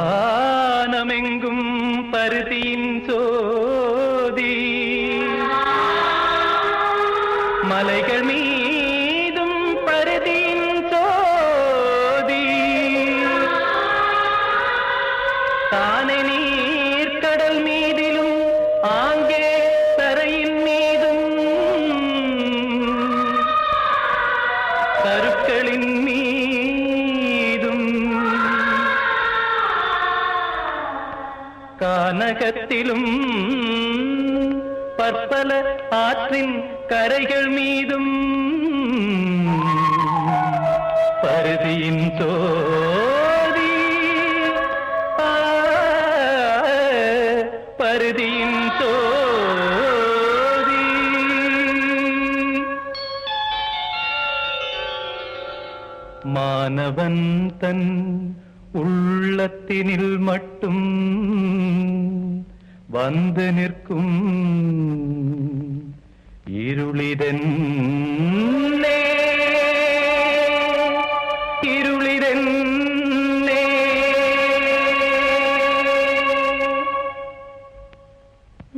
ആനമെങ്കും പരുതിയിൻ ചോതി. മലകൾ മീതും പരുതിയിൻ ചോതി. താനെ നീർക്കടൽ മീതിലും ആങ്കേ തറയിൻ മീതും. കരുക്കളിൻ മീ കാനകത്തിലും പർപ്പല ആറ്റിൻ കരകൾ മീതും പരുതിയിൻ തോതി പരുതിയിൻ തോതി. മാനവൻ തൻ உள்ளத்தினில் மட்டும் வந்து நிற்கும் இருளிதன் இருளிதன்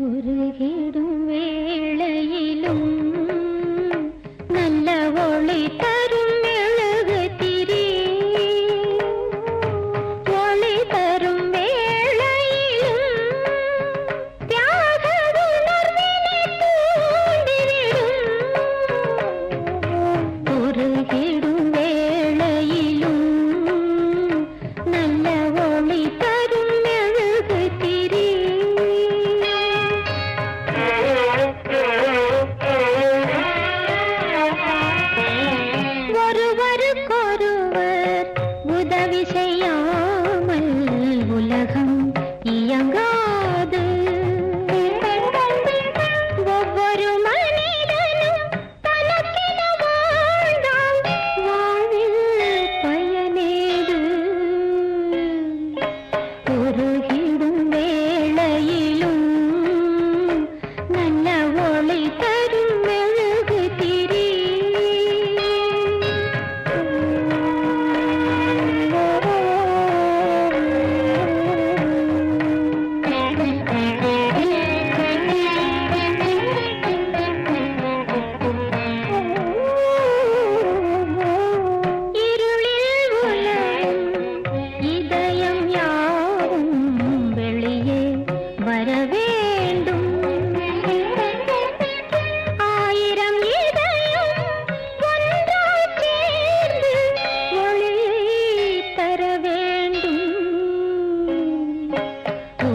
ഉരുകിടും വേളയിലും നല്ല ഒളി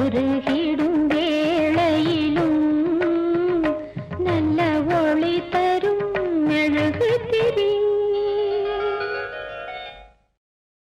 ஒரு